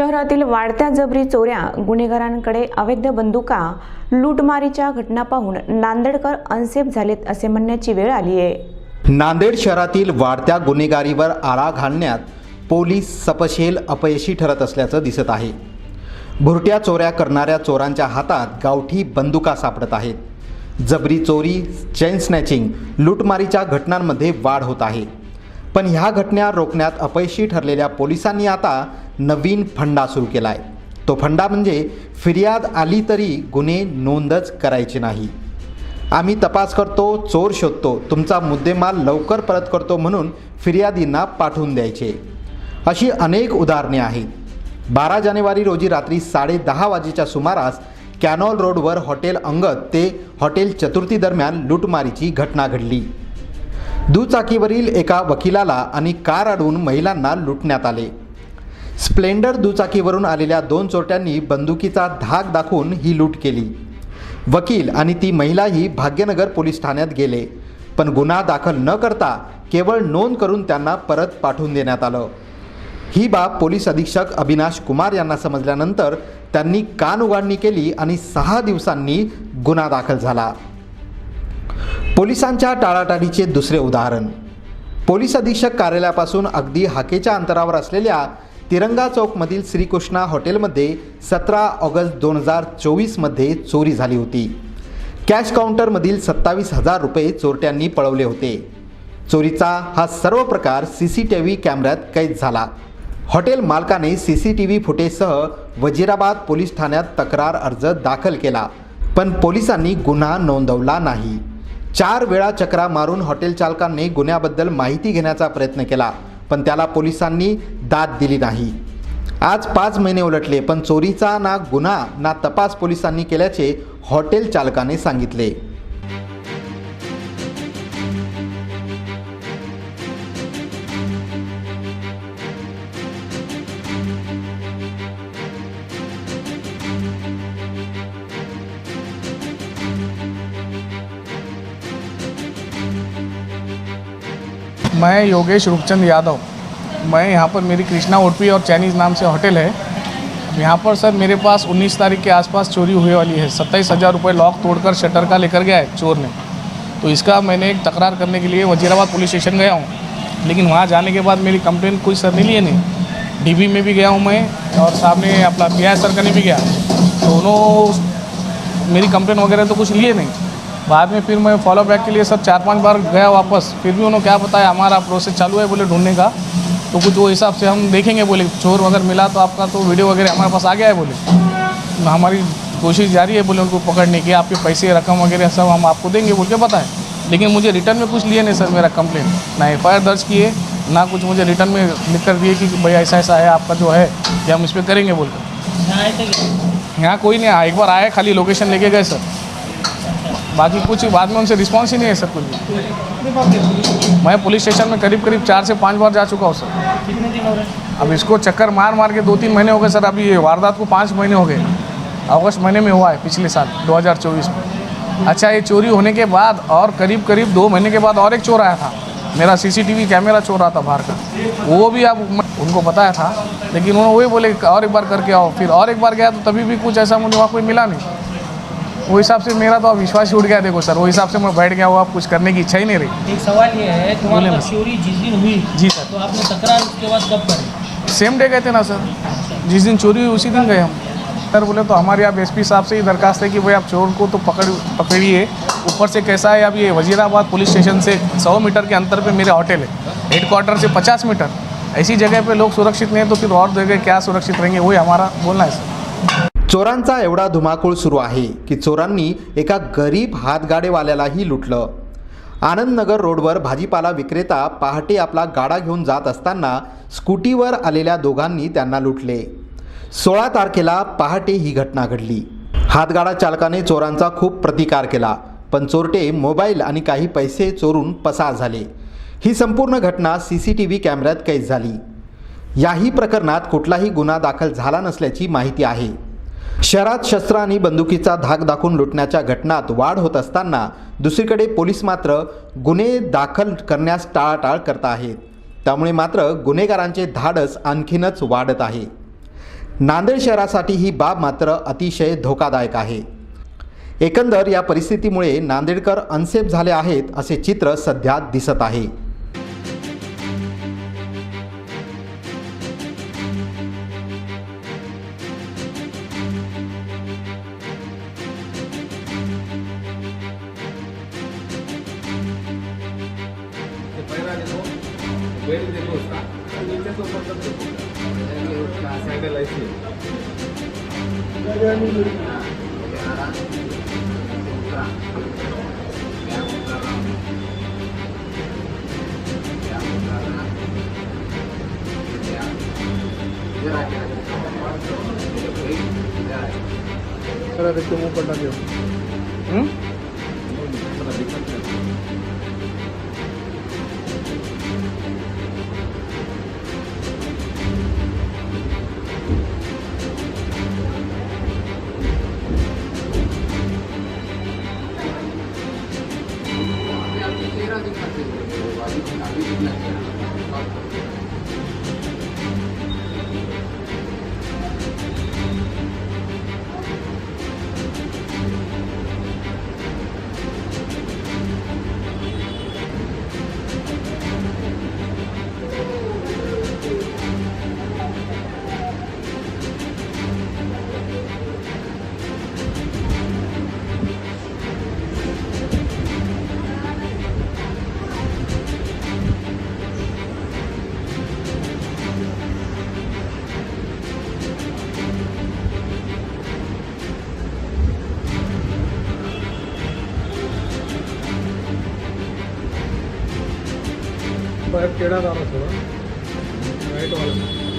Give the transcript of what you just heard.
शहरातील वाढत्या जबरी चोऱ्या गुन्हेगारांकडे अवैध बंदुका लूटमारीच्या घटना पाहून नांदेडकर अनसेफ झालेत असे म्हणण्याची वेळ आली आहे. नांदेड शहरातील वाढत्या गुन्हेगारीवर आळा घालण्यात पोलीस सपशेल अपयशी ठरत असल्याचं दिसत आहे. भुरट्या चोऱ्या करणाऱ्या चोरांच्या हातात गावठी बंदुका सापडत आहेत. जबरी चोरी चेन स्नॅचिंग लूटमारीच्या घटनांमध्ये वाढ होत आहे. पण ह्या घटना रोखण्यात अपयशी ठरलेल्या पोलिसांनी आता नवीन फंडा सुरू केला आहे तो फंडा म्हणजे फिर्याद आली तरी गुन्हे नोंदच करायचे नाही. आम्ही तपास करतो चोर शोधतो तुमचा मुद्देमाल लवकर परत करतो म्हणून फिर्यादींना पाठवून द्यायचे. अशी अनेक उदाहरणे आहेत. बारा जानेवारी रोजी रात्री साडेदहा वाजेच्या सुमारास कॅनॉल रोडवर हॉटेल अंगद ते हॉटेल चतुर्थी दरम्यान लूटमारीची घटना घडली. दुचाकीवरील एका वकिलाला आणि कार अडवून महिलांना लुटण्यात आले. स्प्लेंडर दुचाकीवरून आलेल्या दोन चोरट्यांनी बंदुकीचा धाक दाखवून ही लूट केली. वकील आणि ती महिलाही भाग्यनगर पोलीस ठाण्यात गेले. पण गुन्हा दाखल न करता केवळ नोंद करून त्यांना परत पाठवून देण्यात आलं. ही बाब पोलीस अधीक्षक अविनाश कुमार यांना समजल्यानंतर त्यांनी कान उघडणी केली आणि सहा दिवसांनी गुन्हा दाखल झाला. पोलिसांच्या टाळाटाळीचे दुसरे उदाहरण. पोलीस अधीक्षक कार्यालयापासून अगदी हाकेच्या अंतरावर असलेल्या तिरंगा चौकमधील श्रीकृष्णा हॉटेलमध्ये सतरा ऑगस्ट दोन हजार चोवीसमध्ये चोरी झाली होती. कॅश काउंटरमधील सत्तावीस हजार रुपये चोरट्यांनी पळवले होते. चोरीचा हा सर्व प्रकार सी सी टी व्ही कॅमेऱ्यात कैद झाला. हॉटेल मालकाने सी सी टी व्ही फुटेजसह वजिराबाद पोलीस ठाण्यात तक्रार अर्ज दाखल केला पण पोलिसांनी गुन्हा नोंदवला नाही. चार वेळा चक्रा मारून हॉटेल चालकांनी गुन्ह्याबद्दल माहिती घेण्याचा प्रयत्न केला. पण त्याला पोलिसांनी दाद दिली नाही. आज पाच महिने उलटले पण चोरीचा ना गुन्हा ना तपास पोलिसांनी केल्याचे हॉटेल चालकाने सांगितले. मैं योगेश रूपचंद यादव। मैं यहाँ पर मेरी कृष्णा ओटपी और चाइनीज़ नाम से होटल है। यहाँ पर सर मेरे पास 19 तारीख के आसपास चोरी हुए वाली है। सत्ताईस हज़ार रुपये लॉक तोड़कर शटर का लेकर गया है चोर ने। तो इसका मैंने एक तकरार करने के लिए वजीराबाद पुलिस स्टेशन गया हूँ। लेकिन वहाँ जाने के बाद मेरी कंप्लेन कोई सर नहीं लिए नहीं डीबी में भी गया हूँ मैं और सामने अपना पी सर करने भी गया। दोनों मेरी कंप्लेन वगैरह तो कुछ लिए नहीं। बाद में फिर मैं फॉलो बैक के लिए सर चार पाँच बार गया वापस। फिर भी उन्होंने क्या बताया हमारा प्रोसेस चालू है बोले ढूँढने का। तो कुछ वो हिसाब से हम देखेंगे बोले चोर अगर मिला तो आपका तो वीडियो वगैरह हमारे पास आ गया है बोले। हमारी कोशिश जारी है बोले उनको पकड़ने की आपके पैसे रकम वगैरह सब हम आपको देंगे बोल के बताएँ। लेकिन मुझे रिटर्न में कुछ लिए नहीं सर मेरा कंप्लेन ना एफआईआर दर्ज किए ना कुछ मुझे रिटर्न में लिख कर दिए कि भाई ऐसा ऐसा है आपका जो है कि हम इस पर करेंगे बोल कर यहाँ कोई नहीं आया एक बार आया खाली लोकेशन लेके गए सर। बाकी कुछ बाद में उनसे रिस्पॉन्स ही नहीं है सर कुछ भी। मैं पुलिस स्टेशन में करीब करीब चार से पाँच बार जा चुका हूँ सर। कितने दिन हो रहे अब इसको चक्कर मार मार के दो तीन महीने हो गए सर। अभी ये वारदात को पाँच महीने हो गए। अगस्त महीने में हुआ है पिछले साल 2024 में। अच्छा ये चोरी होने के बाद और करीब करीब दो महीने के बाद और एक चोर आया था। मेरा सीसीटीवी कैमरा चोर रहा था बाहर का। वो भी अब उनको बताया था लेकिन उन्होंने वही बोले और एक बार करके आओ फिर और एक बार गया तो तभी भी कुछ ऐसा मुझे वहाँ कोई मिला नहीं। वो हिसाब से मेरा तो अब विश्वास उठ गया देखो सर वो हिसाब से मैं बैठ गया हुआ अब कुछ करने की इच्छा ही नहीं रही। एक सवाल ये है तुम्हारे पास जिस दिन हुई जी सर। तो आपने तकरार उसके बाद कब करी? सेम डे गए थे ना सर। जिस दिन चोरी हुई उसी दिन गए हम। सर बोले तो हमारे आप एसपी साहब से ही दरखास्त है कि भाई आप चोर को तो पकड़ पकड़िए। ऊपर से कैसा है अब ये वजीराबाद पुलिस स्टेशन से सौ मीटर के अंतर पे मेरा होटल है। हेड क्वार्टर से पचास मीटर। ऐसी जगह पे लोग सुरक्षित नहीं है तो फिर और जगह क्या सुरक्षित रहेंगे वही हमारा बोलना है सर। चोरांचा एवढा धुमाकूळ सुरू आहे की चोरांनी एका गरीब हातगाडेवाल्यालाही लुटलं. आनंदनगर रोडवर भाजीपाला विक्रेता पहाटे आपला गाडा घेऊन जात असताना स्कूटीवर आलेल्या दोघांनी त्यांना लुटले. सोळा तारखेला पहाटे ही घटना घडली. हातगाडा चालकाने चोरांचा खूप प्रतिकार केला पण चोरटे मोबाईल आणि काही पैसे चोरून पसार झाले. ही संपूर्ण घटना सी सी टी व्ही कॅमेऱ्यात कैद झाली. याही प्रकरणात कुठलाही गुन्हा दाखल झाला नसल्याची माहिती आहे. शहरात शस्त्र आणि बंदुकीचा धाक दाखवून लुटण्याच्या घटनात वाढ होत असताना दुसरीकडे पोलीस मात्र गुन्हे दाखल करण्यास टाळाटाळ करत आहेत. त्यामुळे मात्र गुन्हेगारांचे धाडस आणखीनच वाढत आहे. नांदेड शहरासाठी ही बाब मात्र अतिशय धोकादायक आहे. एकंदर या परिस्थितीमुळे नांदेडकर अनसेफ झाले आहेत असे चित्र सध्या दिसत आहे. de la Espérate, como un pantalón. ¿Mm? टेढ़ा दाना थोड़ा राइट वाला.